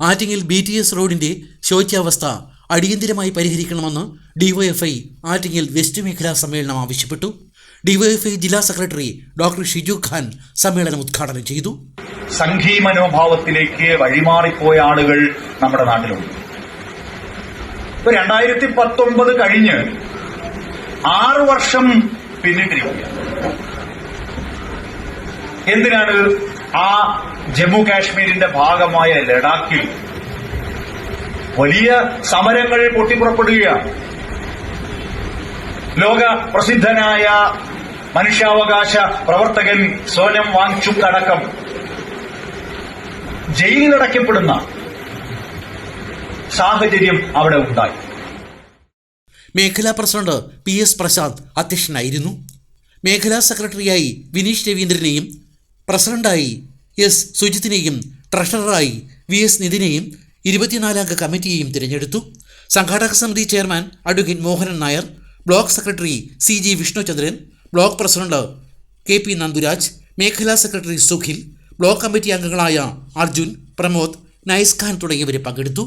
ആറ്റിങ്ങിൽ B T S റോഡിന്റെ ശോച്യാവസ്ഥ അടിയന്തിരമായി പരിഹരിക്കണമെന്ന് ഡിവൈഎഫ്ഐ ആറ്റിങ്ങൽ വെസ്റ്റ് മേഖലാ സമ്മേളനം ആവശ്യപ്പെട്ടു. ഡിവൈഎഫ്ഐ ജില്ലാ സെക്രട്ടറി ഡോക്ടർ ഷിജു ഖാൻ സമ്മേളനം ഉദ്ഘാടനം ചെയ്തു. സംഘീ മനോഭാവത്തിലേക്ക് വഴിമാറിപ്പോയ ആളുകൾ നമ്മുടെ നാട്ടിലുണ്ട്. ഇപ്പൊ രണ്ടായിരത്തി പത്തൊമ്പത് കഴിഞ്ഞ് ആറു വർഷം പിന്നിട്ടിരിക്കുക. എന്തിനാണ് ആ ജമ്മു കാശ്മീരിന്റെ ഭാഗമായ ലഡാക്കിൽ വലിയ സമരങ്ങൾ പൊട്ടിപ്പുറപ്പെടുകയാണ് ലോക പ്രസിദ്ധനായ മനുഷ്യാവകാശ പ്രവർത്തകൻ സോനം വാങ്ചുക്ക് അടക്കം ജയിലിലടയ്ക്കപ്പെടുന്ന സാഹചര്യം അവിടെ ഉണ്ടായി. മേഖലാ പ്രസിഡന്റ് പി എസ് പ്രശാന്ത് അധ്യക്ഷനായിരുന്നു. മേഖലാ സെക്രട്ടറിയായി വിനീഷ് രവീന്ദ്രനെയും പ്രസിഡന്റായി എസ് സുജിത്തിനെയും ട്രഷററായി വി എസ് നിതിനെയും ഇരുപത്തിനാലംഗ കമ്മിറ്റിയെയും തിരഞ്ഞെടുത്തു. സംഘാടക സമിതി chairman advocate Mohanan Nair block secretary C G Vishnuchandran block president K P Nandhuraj മേഖലാ സെക്രട്ടറി സുഖിൽ ബ്ലോക്ക് കമ്മിറ്റി അംഗങ്ങളായ അർജുൻ പ്രമോദ് നൈസ് ഖാൻ തുടങ്ങിയവരെ പങ്കെടുത്തു.